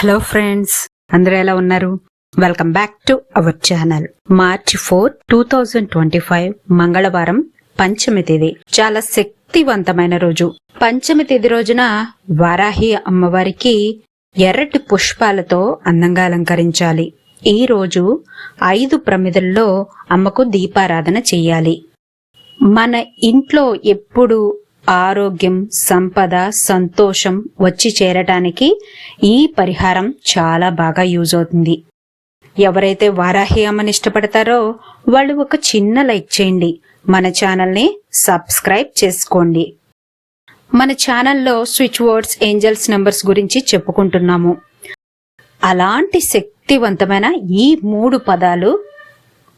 Hello friends అందరూ ఎలా ఉన్నారు? Welcome back to our channel March four two thousand twenty five మంగళవారం పంచమి తేదీ. చాలా శక్తివంతమైన రోజు. పంచమి తేదీ రోజున వారాహి అమ్మవారికి ఎర్రటి పుష్పాలతో అందంగా అలంకరించాలి. ఈ రోజు ఐదు ప్రమిదల్లో అమ్మకు దీపారాధన చెయ్యాలి మన ఇంట్లో ఎప్పుడు ఆరోగ్యం సంపద సంతోషం వచ్చి చేరటానికి ఈ పరిహారం చాలా బాగా యూజ్ అవుతుంది. ఎవరైతే వారాహి అమ్మని ఇష్టపడతారో వాళ్ళు ఒక చిన్న లైక్ చేయండి. మన ఛానల్ని సబ్స్క్రైబ్ చేసుకోండి. మన ఛానల్లో స్విచ్ వర్డ్స్ ఏంజల్స్ నెంబర్స్ గురించి చెప్పుకుంటున్నాము. అలాంటి శక్తివంతమైన ఈ మూడు పదాలు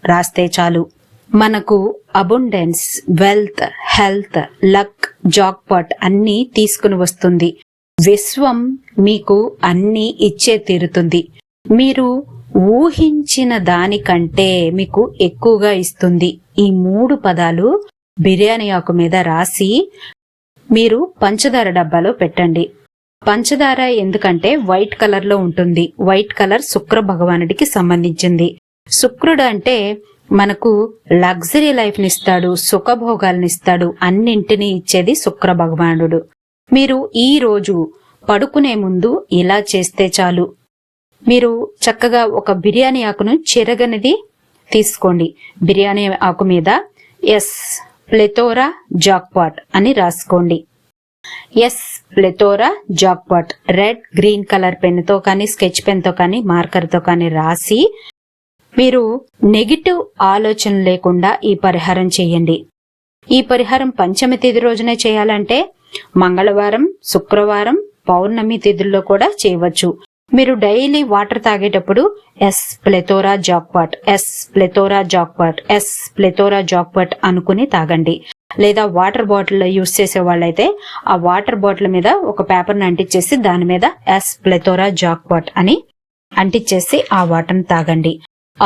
రాస్తే చాలు. మనకు abundance wealth health luck jackpot అన్నీ తీసుకుని వస్తుంది. విశ్వం మీకు అన్నీ ఇచ్చే తీరుతుంది. మీరు ఊహించిన దానికంటే మీకు ఎక్కువగా ఇస్తుంది. ఈ మూడు పదాలు బిర్యానీ ఆకు మీద రాసి మీరు పంచదార డబ్బాలో పెట్టండి. పంచదార ఎందుకంటే వైట్ కలర్లో ఉంటుంది. వైట్ కలర్ శుక్ర భగవానుడికి సంబంధించింది. శుక్రుడు అంటే మనకు లగ్జరీ లైఫ్ నిస్తాడు సుఖభోగాల్ని ఇస్తాడు అన్నింటినీ ఇచ్చేది శుక్ర భగవానుడు మీరు ఈ రోజు పడుకునే ముందు ఇలా చేస్తే చాలు. మీరు చక్కగా ఒక బిర్యానీ ఆకును చెరగనిది తీసుకోండి. బిర్యానీ ఆకు మీద ఎస్ ప్లెతోరా జాక్పాట్ అని రాసుకోండి. Yes plethora jackpot red green colour పెన్తో కానీ స్కెచ్ పెన్తో కానీ మార్కర్తో కానీ రాసి మీరు నెగిటివ్ ఆలోచన లేకుండా ఈ పరిహారం చేయండి. ఈ పరిహారం పంచమి తిథి రోజునే చేయాలంటే మంగళవారం శుక్రవారం పౌర్ణమి తిథుల్లో కూడా చేయవచ్చు. మీరు డైలీ వాటర్ తాగేటప్పుడు yes plethora jackpot yes plethora jackpot yes plethora jackpot అనుకుని తాగండి. లేదా వాటర్ బాటిల్ యూస్ చేసే వాళ్ళైతే ఆ వాటర్ బాటిల్ మీద ఒక పేపర్ని అంటించేసి దాని మీద ఎస్ ప్లెతోరా జాక్పాట్ అని అంటించేసి ఆ వాటర్ని తాగండి.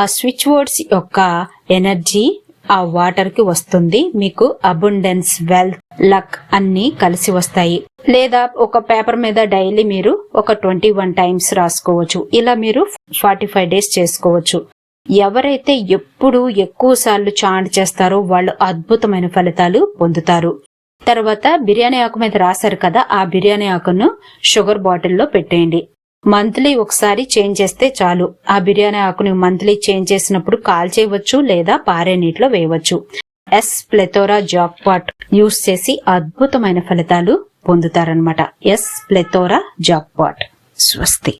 ఆ స్విచ్ వర్డ్స్ యొక్క ఎనర్జీ ఆ వాటర్కి వస్తుంది. మీకు అబుండెన్స్ వెల్త్ లక్ అన్ని కలిసి వస్తాయి. లేదా ఒక పేపర్ మీద డైలీ మీరు ఒక ట్వంటీ వన్ టైమ్స్ రాసుకోవచ్చు. ఇలా మీరు ఫార్టీ ఫైవ్ డేస్ చేసుకోవచ్చు. ఎవరైతే ఎప్పుడు ఎక్కువ సార్లు చాంట్ చేస్తారో వాళ్ళు అద్భుతమైన ఫలితాలు పొందుతారు. తర్వాత బిర్యానీ ఆకు మీద రాశారు కదా ఆ బిర్యానీ ఆకును షుగర్ బాటిల్లో పెట్టేయండి. మంత్లీ ఒకసారి చేంజ్ చేస్తే చాలు. ఆ బిర్యానీ ఆకుని మంత్లీ చేంజ్ చేసినప్పుడు కాల్ చేయవచ్చు లేదా పారే నీటిలో వేయవచ్చు. Yes plethora jackpot use చేసి అద్భుతమైన ఫలితాలు పొందుతారనమాట ఎస్ ప్లెతోరా జాక్ పాట్ స్వస్తి.